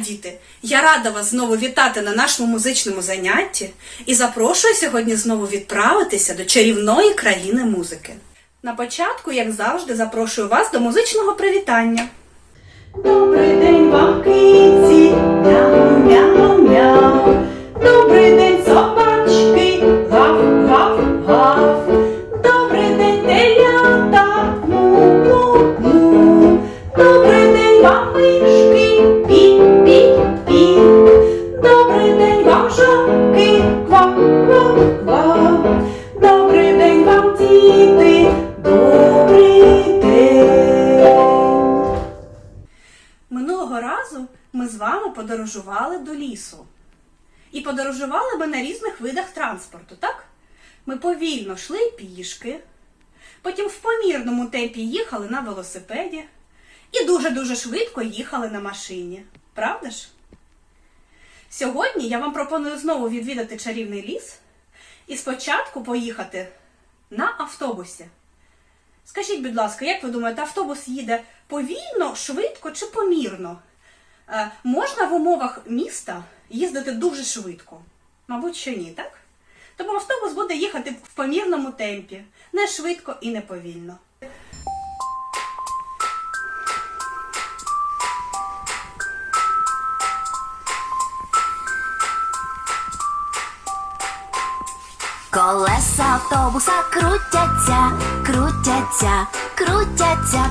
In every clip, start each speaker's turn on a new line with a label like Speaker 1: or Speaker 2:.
Speaker 1: діти! Я рада вас знову вітати на нашому музичному занятті і запрошую сьогодні знову відправитися до чарівної країни музики. На початку, як завжди, запрошую вас до музичного привітання.
Speaker 2: Добрий день вам, киці, мяу, мяу, мяу. Добрий день, собачки, гав, гав, гав. Добрий день, телята, му, му, му. Добрий день вам, мишки,
Speaker 1: подорожували до лісу. І подорожували ми на різних видах транспорту, так? Ми повільно йшли пішки, потім в помірному темпі їхали на велосипеді і дуже-дуже швидко їхали на машині. Правда ж? Сьогодні я вам пропоную знову відвідати чарівний ліс і спочатку поїхати на автобусі. Скажіть, будь ласка, як ви думаєте, автобус їде повільно, швидко чи помірно? Е, можна в умовах міста їздити дуже швидко? Мабуть, що ні, так? Тому автобус буде їхати в помірному темпі, не швидко і не повільно.
Speaker 3: Колеса автобуса крутяться, крутяться, крутяться,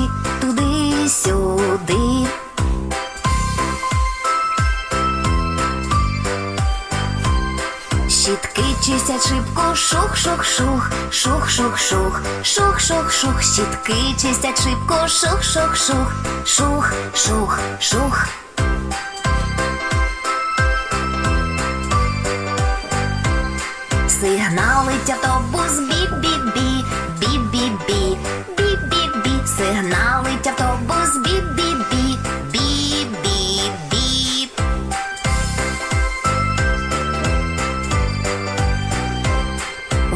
Speaker 3: Чистять шибку, шух-шух-шух, шух-шух-шух, шух-шух-шух, щітки чистять шибку, шух-шух-шух, шух-шух-шух. Сигналить автобус бі-бі-бі, бі-бі-бі, бі-бі-бі, сигналить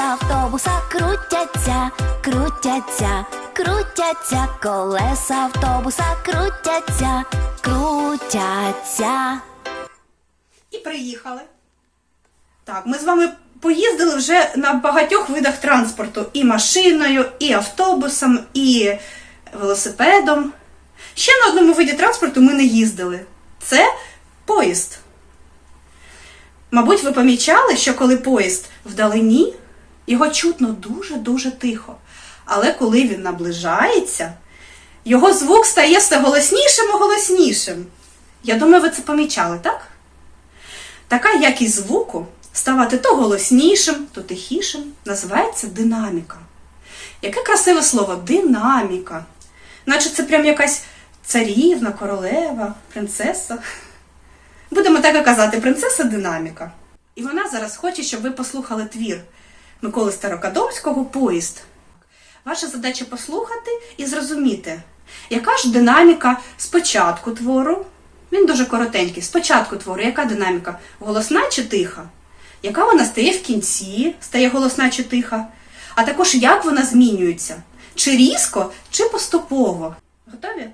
Speaker 3: Автобуса крутяться, крутяться, крутяться, колеса автобуса крутяться, крутяться.
Speaker 1: І приїхали. Так, ми з вами поїздили вже на багатьох видах транспорту: і машиною, і автобусом, і велосипедом. Ще на одному виді транспорту ми не їздили. Це поїзд. Мабуть, ви помічали, що коли поїзд вдалині, його чутно дуже-дуже тихо. Але коли він наближається, його звук стає все голоснішим і голоснішим. Я думаю, ви це помічали, так? Така якість звуку ставати то голоснішим, то тихішим, називається динаміка. Яке красиве слово динаміка. Наче це прям якась царівна, королева, принцеса. Будемо так і казати, принцеса динаміка. І вона зараз хоче, щоб ви послухали твір Миколи Старокадомського Поїзд. Ваша задача послухати і зрозуміти, яка ж динаміка спочатку твору. Він дуже коротенький. Спочатку твору, яка динаміка? Голосна чи тиха? Яка вона стає в кінці, стає голосна чи тиха? А також як вона змінюється? Чи різко, чи поступово? Готові?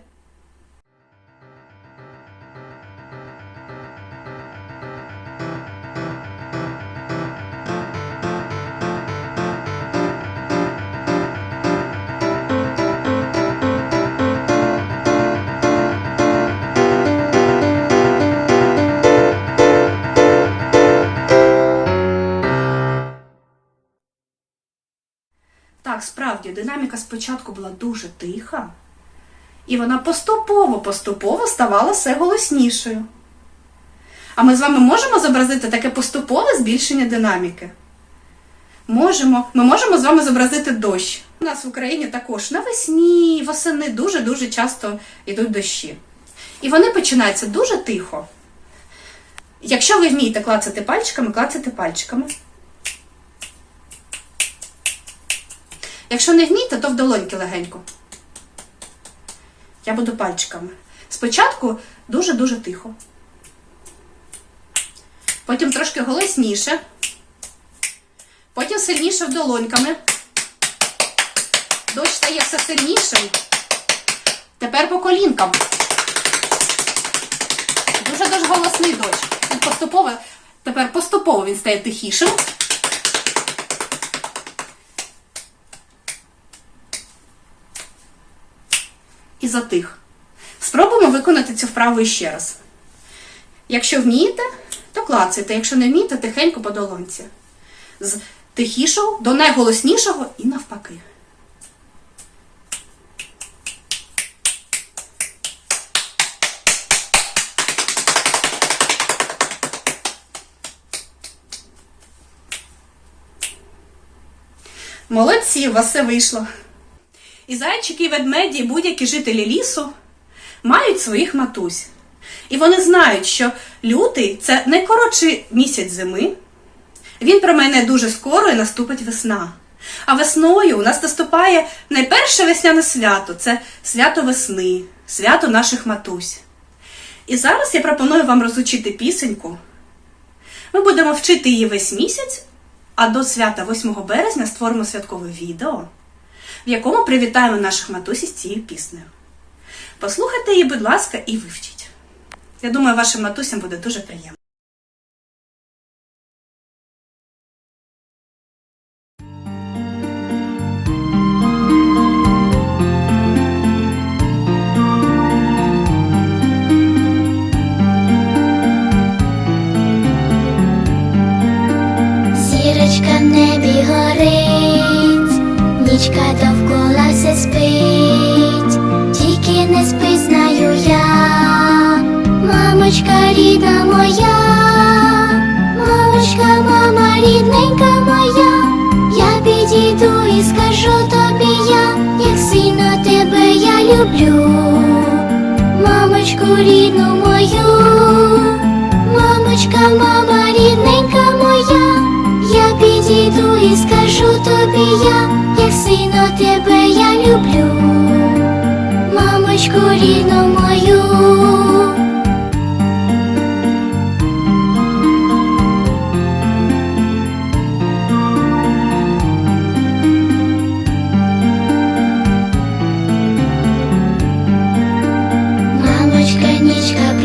Speaker 1: Так, справді, динаміка спочатку була дуже тиха, і вона поступово-поступово ставала все голоснішою. А ми з вами можемо зобразити таке поступове збільшення динаміки? Можемо. Ми можемо з вами зобразити дощ. У нас в Україні також навесні, восени дуже-дуже часто йдуть дощі. І вони починаються дуже тихо. Якщо ви вмієте клацати пальчиками, клацайте пальчиками. Якщо не вмієте, то в долоньки легенько. Я буду пальчиками. Спочатку дуже-дуже тихо. Потім трошки голосніше. Потім сильніше в долоньками. Дощ стає все сильнішим. Тепер по колінкам. Дуже-дуже голосний дощ. Поступово, тепер поступово він стає тихішим. І затих. Спробуємо виконати цю вправу іще раз. Якщо вмієте, то клацайте. Якщо не вмієте, тихенько по долонці. З тихішого до найголоснішого і навпаки. Молодці, у вас все вийшло. І зайчики, і ведмеді, і будь-які жителі лісу мають своїх матусь. І вони знають, що лютий це найкоротший місяць зими. Він промене дуже скоро і наступить весна. А весною у нас наступає найперше весняне свято це свято весни, свято наших матусь. І зараз я пропоную вам розучити пісеньку. Ми будемо вчити її весь місяць, а до свята 8 березня створимо святкове відео, в якому привітаємо наших матусь із цією піснею. Послухайте її, будь ласка, і вивчіть. Я думаю, вашим матусям буде дуже приємно.
Speaker 4: Зірочка в небі нічка довкола люблю, мамочку рідну мою, мамочка, мама рідненька моя. Я підійду і скажу тобі я, як сильно тебе я люблю, мамочку рідну мою.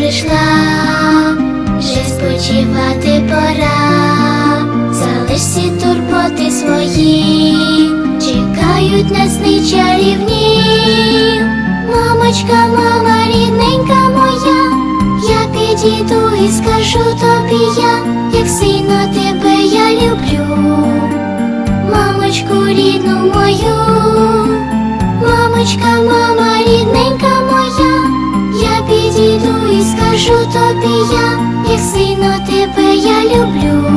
Speaker 4: Прийшла, вже спочивати пора. Залиш всі турботи свої, чекають на сни чарівні. Мамочка, мама рідненька моя, я підійду і скажу тобі я, як сильно тебе я люблю, мамочку рідну мою, мамочка, мама скажу тобі я, як сильно тебе я люблю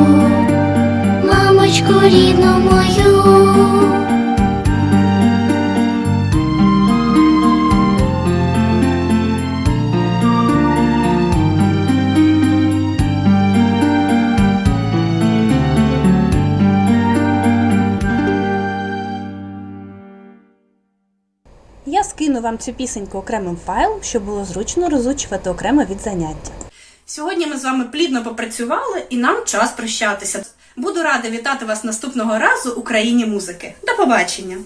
Speaker 4: мамочку рідну мою.
Speaker 5: Скину вам цю пісеньку окремим файлом, щоб було зручно розучувати окремо від заняття.
Speaker 1: Сьогодні ми з вами плідно попрацювали і нам час прощатися. Буду рада вітати вас наступного разу у країні музики. До побачення!